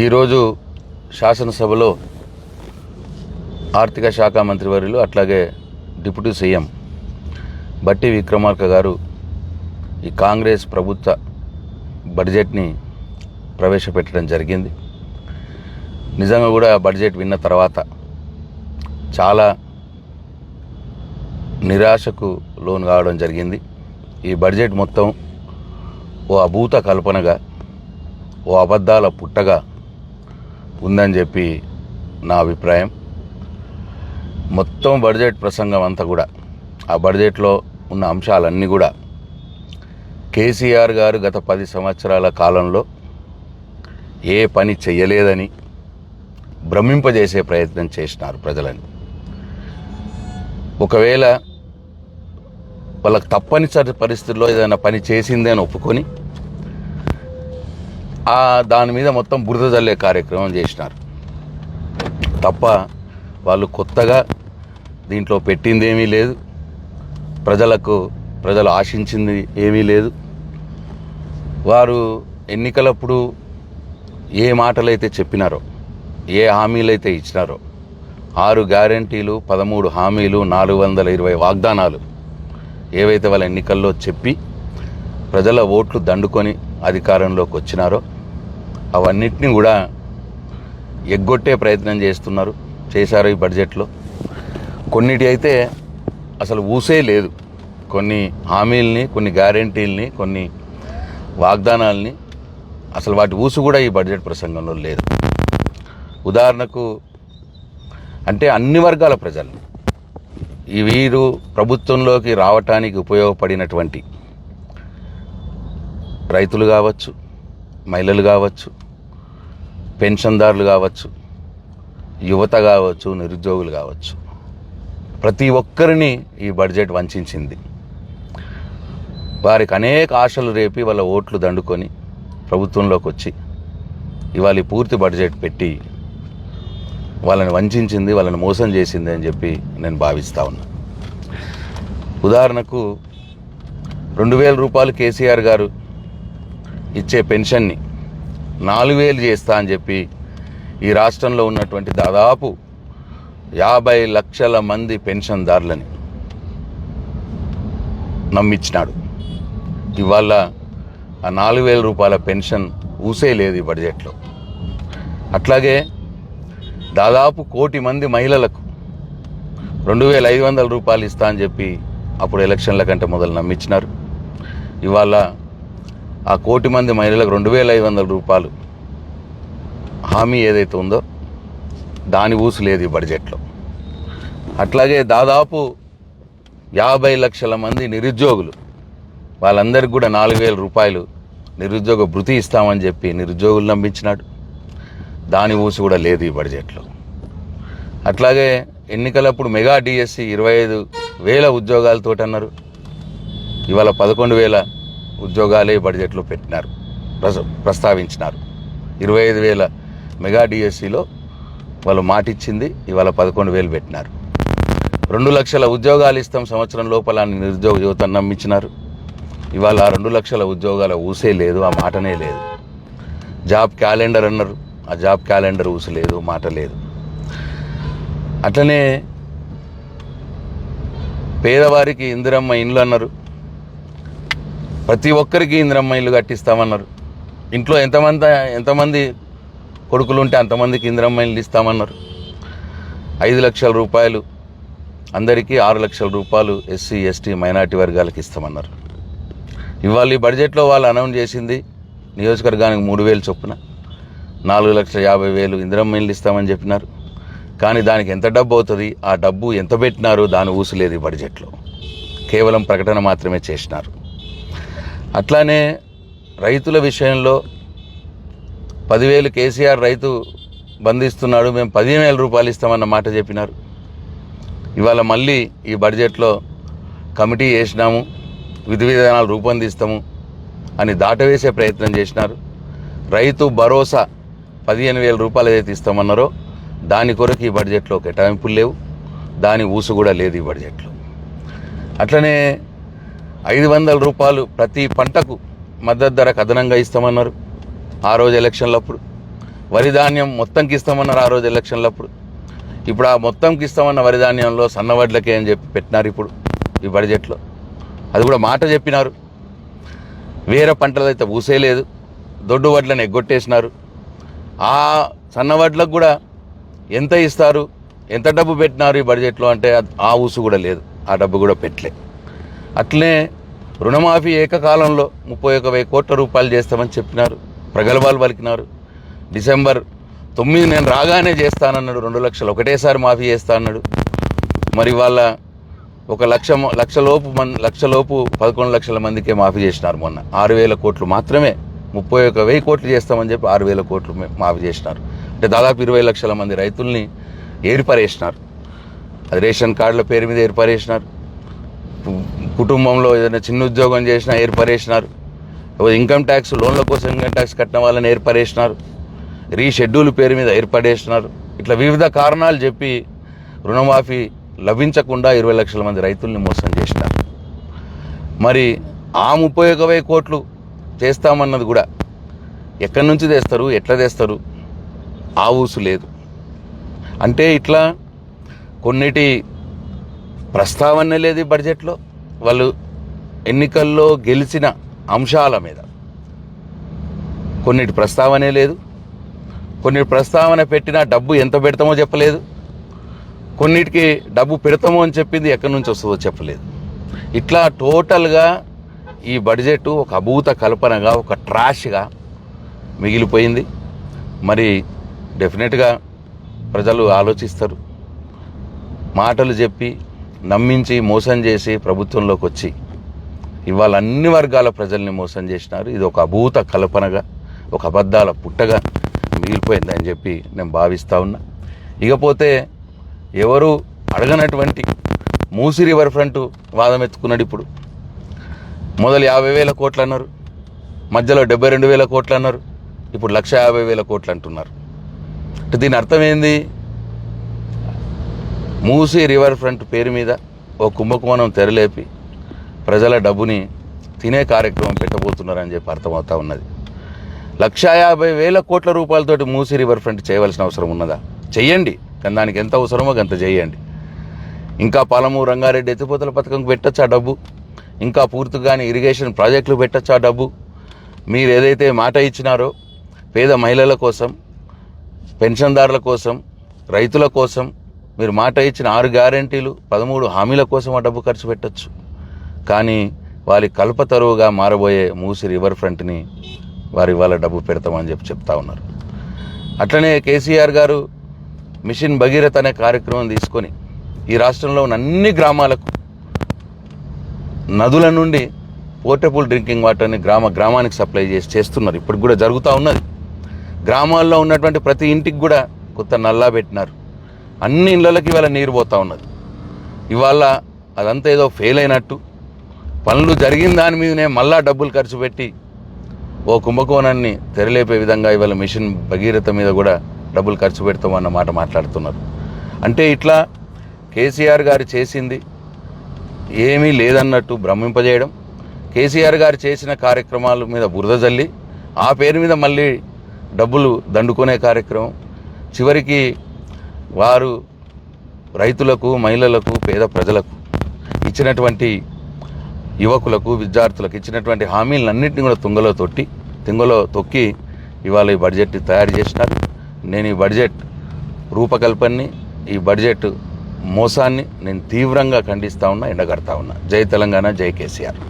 ఈరోజు శాసనసభలో ఆర్థిక శాఖ మంత్రి వర్యులు అట్లాగే డిప్యూటీ సీఎం బట్టి విక్రమార్క గారు ఈ కాంగ్రెస్ ప్రభుత్వ బడ్జెట్ని ప్రవేశపెట్టడం జరిగింది. నిజంగా కూడా బడ్జెట్ విన్న తర్వాత చాలా నిరాశకు లోను కావడం జరిగింది. ఈ బడ్జెట్ మొత్తం ఓ అభూత కల్పనగా ఓ అబద్ధాల పుట్టగా ఉందని చెప్పి నా అభిప్రాయం. మొత్తం బడ్జెట్ ప్రసంగం అంతా కూడా ఆ బడ్జెట్లో ఉన్న అంశాలన్నీ కూడా కేసీఆర్ గారు గత పది సంవత్సరాల కాలంలో ఏ పని చేయలేదని భ్రమింపజేసే ప్రయత్నం చేసినారు ప్రజలని. ఒకవేళ వాళ్ళకి తప్పనిసరి పరిస్థితుల్లో ఏదైనా పని చేసిందే అని ఒప్పుకొని దాని మీద మొత్తం బురద చల్లే కార్యక్రమం చేసినారు. తప్ప వాళ్ళు కొత్తగా దీంట్లో పెట్టింది ఏమీ లేదు. ప్రజలకు ప్రజలు ఆశించింది ఏమీ లేదు. వారు ఎన్నికలప్పుడు ఏ మాటలైతే చెప్పినారో ఏ హామీలైతే ఇచ్చినారో ఆరు గ్యారంటీలు పదమూడు హామీలు నాలుగు వందల ఇరవై వాగ్దానాలు ఏవైతే వాళ్ళ ఎన్నికల్లో చెప్పి ప్రజల ఓట్లు దండుకొని అధికారంలోకి వచ్చినారో అవన్నిటిని కూడా ఎగ్గొట్టే ప్రయత్నం చేస్తున్నారు చేశారు ఈ బడ్జెట్లో. కొన్నిటి అయితే అసలు ఊసే లేదు. కొన్ని హామీల్ని కొన్ని గ్యారంటీల్ని కొన్ని వాగ్దానాల్ని అసలు వాటి ఊసు కూడా ఈ బడ్జెట్ ప్రసంగంలో లేదు. ఉదాహరణకు అంటే అన్ని వర్గాల ప్రజలు ఈ వీరు ప్రభుత్వంలోకి రావటానికి ఉపయోగపడినటువంటి రైతులు కావచ్చు మహిళలు కావచ్చు పెన్షన్దారులు కావచ్చు యువత కావచ్చు నిరుద్యోగులు కావచ్చు. ప్రతి ఒక్కరిని ఈ బడ్జెట్ వంచింది వారికి అనేక ఆశలు రేపి వాళ్ళ ఓట్లు దండుకొని ప్రభుత్వంలోకి వచ్చి ఇవాళ ఈ పూర్తి బడ్జెట్ పెట్టి వాళ్ళని వంచింది వాళ్ళని మోసం చేసింది అని చెప్పి నేను భావిస్తా ఉన్నా. ఉదాహరణకు రెండు వేల రూపాయలు కేసీఆర్ గారు ఇచ్చే పెన్షన్ని నాలుగు వేలు చేస్తా అని చెప్పి ఈ రాష్ట్రంలో ఉన్నటువంటి దాదాపు యాభై లక్షల మంది పెన్షన్దారులని నమ్మించినాడు. ఇవాళ ఆ నాలుగు వేల రూపాయల పెన్షన్ ఊసే లేదు ఈ బడ్జెట్లో. అట్లాగే దాదాపు కోటి మంది మహిళలకు రెండు వేల ఐదు వందల రూపాయలు ఇస్తా అని చెప్పి అప్పుడు ఎలక్షన్ల కంటే మొదలు నమ్మించినారు. ఇవాళ ఆ కోటి మంది మహిళలకు రెండు వేల ఐదు వందల రూపాయలు హామీ ఏదైతే ఉందో దాని ఊసు లేదు ఈ బడ్జెట్లో. అట్లాగే దాదాపు యాభై లక్షల మంది నిరుద్యోగులు వాళ్ళందరికీ కూడా నాలుగు వేల రూపాయలు నిరుద్యోగ భృతి ఇస్తామని చెప్పి నిరుద్యోగులు నమ్మించినాడు. దాని ఊసు కూడా లేదు ఈ బడ్జెట్లో. అట్లాగే ఎన్నికలప్పుడు మెగా డిఎస్సి ఇరవై ఐదు వేల ఉద్యోగాలతో అన్నారు. ఇవాళ పదకొండు వేల ఉద్యోగాలే బడ్జెట్లో పెట్టినారు. ప్రస- ప్రస్తావించినారు. ఇరవై ఐదు వేల మెగా డిఎస్సిలో వాళ్ళు మాటిచ్చింది ఇవాళ పదకొండు వేలు పెట్టినారు. రెండు లక్షల ఉద్యోగాలు ఇస్తాం సంవత్సరం లోపల అని నిరుద్యోగ యువతను నమ్మించినారు. ఇవాళ ఆ రెండు లక్షల ఉద్యోగాల ఊసే లేదు ఆ మాటనే లేదు. జాబ్ క్యాలెండర్ అన్నారు ఆ జాబ్ క్యాలెండర్ ఊసు లేదు మాట లేదు. అట్లనే పేదవారికి ఇందిరమ్మ ఇండ్లు అన్నారు ప్రతి ఒక్కరికి ఇందిరమ్మ ఇల్లు కట్టిస్తామన్నారు. ఇంట్లో ఎంతమంది ఎంతమంది కొడుకులు ఉంటే అంతమందికి ఇందిరమ్మ ఇల్లు ఇస్తామన్నారు. ఐదు లక్షల రూపాయలు అందరికీ ఆరు లక్షల రూపాయలు ఎస్సీ ఎస్టీ మైనార్టీ వర్గాలకు ఇస్తామన్నారు. ఇవాళ ఈ బడ్జెట్లో వాళ్ళు అనౌన్స్ చేసింది నియోజకవర్గానికి మూడు వేలు చొప్పున. నాలుగు లక్షల యాభై వేలు ఇందిరమ్మ ఇల్లు ఇస్తామని చెప్పినారు. కానీ దానికి ఎంత డబ్బు అవుతుంది? ఆ డబ్బు ఎంత పెట్టినారో? దాని ఊసలేదు ఈ బడ్జెట్లో. కేవలం ప్రకటన మాత్రమే చేసినారు. అట్లానే రైతుల విషయంలో పదివేలు కేసీఆర్ రైతు బంధిస్తున్నాడు మేము పదిహేను వేల రూపాయలు ఇస్తామన్న మాట చెప్పినారు. ఇవాళ మళ్ళీ ఈ బడ్జెట్లో కమిటీ వేసినాము విధి విధానాలు రూపొందిస్తాము అని దాటవేసే ప్రయత్నం చేసినారు. రైతు భరోసా పదిహేను వేల రూపాయలు ఏదైతే ఇస్తామన్నారో దాని కొరకు ఈ బడ్జెట్లో కేటాయింపులు లేవు దాని ఊసు కూడా లేదు ఈ బడ్జెట్లో. అట్లనే ఐదు వందల రూపాయలు ప్రతి పంటకు మద్దతు ధరకు అదనంగా ఇస్తామన్నారు. ఆ రోజు ఎలక్షన్లప్పుడు. వరి ధాన్యం మొత్తంకి ఇస్తామన్నారు ఆ రోజు ఎలక్షన్లప్పుడు. ఇప్పుడు ఆ మొత్తంకి ఇస్తామన్న వరి ధాన్యంలో సన్నవడ్లకే అని చెప్పి పెట్టినారు ఇప్పుడు ఈ బడ్జెట్లో. అది కూడా మాట చెప్పినారు. వేరే పంటలు అయితే ఊసేయలేదు దొడ్డు వడ్లను ఎగ్గొట్టేసినారు. ఆ సన్నవడ్లకు కూడా ఎంత ఇస్తారు ఎంత డబ్బు పెట్టినారు ఈ బడ్జెట్లో అంటే ఆ ఊసు కూడా లేదు. ఆ డబ్బు కూడా పెట్టలే. అట్లే రుణమాఫీ ఏకకాలంలో ముప్పై ఒక వెయ్యి కోట్ల రూపాయలు చేస్తామని చెప్పినారు. ప్రగల్భాలు పలికినారు. డిసెంబర్ తొమ్మిది నేను రాగానే చేస్తానన్నాడు. రెండు లక్షలు ఒకటేసారి మాఫీ చేస్తా అన్నాడు. మరి వాళ్ళ ఒక లక్ష లక్షలోపు మన్ లక్షలోపు పదకొండు లక్షల మందికే మాఫీ చేసినారు మొన్న. ఆరు వేల కోట్లు మాత్రమే ముప్పై ఒక వెయ్యి కోట్లు చేస్తామని చెప్పి ఆరు వేల కోట్లు మాఫీ చేసినారు. అంటే దాదాపు ఇరవై లక్షల మంది రైతుల్ని ఏర్పరేసినారు. అది రేషన్ కార్డుల పేరు మీద ఏర్పరేసినారు. కుటుంబంలో ఏదైనా చిన్న ఉద్యోగం చేసినా ఏర్పరేసినారు ఇన్కమ్ ట్యాక్స్ లోన్ల కోసం ఇన్కమ్ ట్యాక్స్ కట్టిన వాళ్ళని ఏర్పడేసినారు. రీషెడ్యూల్ పేరు మీద ఏర్పడేసినారు. ఇట్లా వివిధ కారణాలు చెప్పి రుణమాఫీ లభించకుండా ఇరవై లక్షల మంది రైతుల్ని మోసం చేసినారు. మరి ఆ ముప్పై ఒక వెయ్యి కోట్లు చేస్తామన్నది కూడా ఎక్కడి నుంచి తెస్తారు ఎట్లా తెస్తారు? ఆ ఊసు లేదు. అంటే ఇట్లా కొన్నిటి ప్రస్తావన లేదు బడ్జెట్లో వాళ్ళు ఎన్నికల్లో గెలిచిన అంశాల మీద. కొన్నిటి ప్రస్తావనే లేదు. కొన్ని ప్రస్తావన పెట్టిన డబ్బు ఎంత పెడతామో చెప్పలేదు. కొన్నిటికి డబ్బు పెడతామో అని చెప్పింది ఎక్కడి నుంచి వస్తుందో చెప్పలేదు. ఇట్లా టోటల్గా ఈ బడ్జెట్ ఒక అభూత కల్పనగా ఒక ట్రాష్గా మిగిలిపోయింది. మరి డెఫినెట్గా ప్రజలు ఆలోచిస్తారు. మాటలు చెప్పి నమ్మించి మోసం చేసి ప్రభుత్వంలోకి వచ్చి ఇవాళ అన్ని వర్గాల ప్రజల్ని మోసం చేసినారు. ఇది ఒక అభూత కల్పనగా ఒక అబద్ధాల పుట్టగా మిగిలిపోయిందని చెప్పి నేను భావిస్తా ఉన్నా. ఇకపోతే ఎవరు అడగనటువంటి మూసి రివర్ ఫ్రంట్ వాదం ఎత్తుకున్నాడు ఇప్పుడు. మొదలు యాభై వేల కోట్లు అన్నారు. మధ్యలో డెబ్బై రెండు వేల కోట్లు అన్నారు. ఇప్పుడు లక్ష యాభై వేల కోట్లు అంటున్నారు. అంటే దీని అర్థం ఏంది? మూసీ రివర్ ఫ్రంట్ పేరు మీద ఓ కుంభకోణం తెరలేపి ప్రజల డబ్బుని తినే కార్యక్రమం పెట్టబోతున్నారని చెప్పి అర్థమవుతా ఉన్నది. లక్షా యాభై వేల కోట్ల రూపాయలతోటి మూసీ రివర్ ఫ్రంట్ చేయవలసిన అవసరం ఉన్నదా? చెయ్యండి. కానీ దానికి ఎంత అవసరమో అంత చేయండి ఇంకా పాలమూరు రంగారెడ్డి ఎత్తిపోతల పథకం పెట్టచ్చు ఆ డబ్బు? ఇంకా పూర్తిగాని ఇరిగేషన్ ప్రాజెక్టులు పెట్టచ్చు ఆ డబ్బు? మీరు ఏదైతే మాట ఇచ్చినారో పేద మహిళల కోసం పెన్షన్దారుల కోసం రైతుల కోసం మీరు మాట ఇచ్చిన ఆరు గ్యారంటీలు పదమూడు హామీల కోసం ఆ డబ్బు ఖర్చు పెట్టచ్చు. కానీ వారి కల్పతరువుగా మారబోయే మూసి రివర్ ఫ్రంట్ని వారి వాళ్ళ డబ్బు పెడతామని చెప్పి చెప్తా ఉన్నారు. అట్లనే కేసీఆర్ గారు మిషన్ భగీరథ అనే కార్యక్రమం తీసుకొని ఈ రాష్ట్రంలో ఉన్న అన్ని గ్రామాలకు నదుల నుండి పోర్టబుల్ డ్రింకింగ్ వాటర్ని గ్రామ గ్రామానికి సప్లై చేసి చేస్తున్నారు. ఇప్పుడు కూడా జరుగుతూ ఉన్నది. గ్రామాల్లో ఉన్నటువంటి ప్రతి ఇంటికి కూడా కొత్త నల్లా పెట్టినారు. అన్ని ఇళ్ళకి ఇవాళ నీరు పోతా ఉన్నది. ఇవాళ అదంతా ఏదో ఫెయిల్ అయినట్టు. పనులు జరిగిన దాని మీదనే మళ్ళా డబ్బులు ఖర్చు పెట్టి ఓ కుంభకోణాన్ని తెరలేపే విధంగా ఇవాళ మిషన్ భగీరథ మీద కూడా డబ్బులు ఖర్చు పెడతాం మాట మాట్లాడుతున్నారు. అంటే ఇట్లా కేసీఆర్ గారు చేసింది ఏమీ లేదన్నట్టు భ్రమింపజేయడం కేసీఆర్ గారు చేసిన కార్యక్రమాల మీద బురద జల్లి ఆ పేరు మీద మళ్ళీ డబ్బులు దండుకునే కార్యక్రమం చివరికి వారు రైతులకు మహిళలకు పేద ప్రజలకు ఇచ్చినటువంటి యువకులకు విద్యార్థులకు ఇచ్చినటువంటి హామీలన్నింటినీ కూడా తుంగలో తొట్టి తుంగలో తొక్కి ఇవాళ ఈ బడ్జెట్ తయారు చేసినారు. నేను ఈ బడ్జెట్ రూపకల్పనని ఈ బడ్జెట్ మోసాన్ని నేను తీవ్రంగా ఖండిస్తూ ఉన్నా ఎండగడతా ఉన్నా. జై తెలంగాణ జై కేసీఆర్.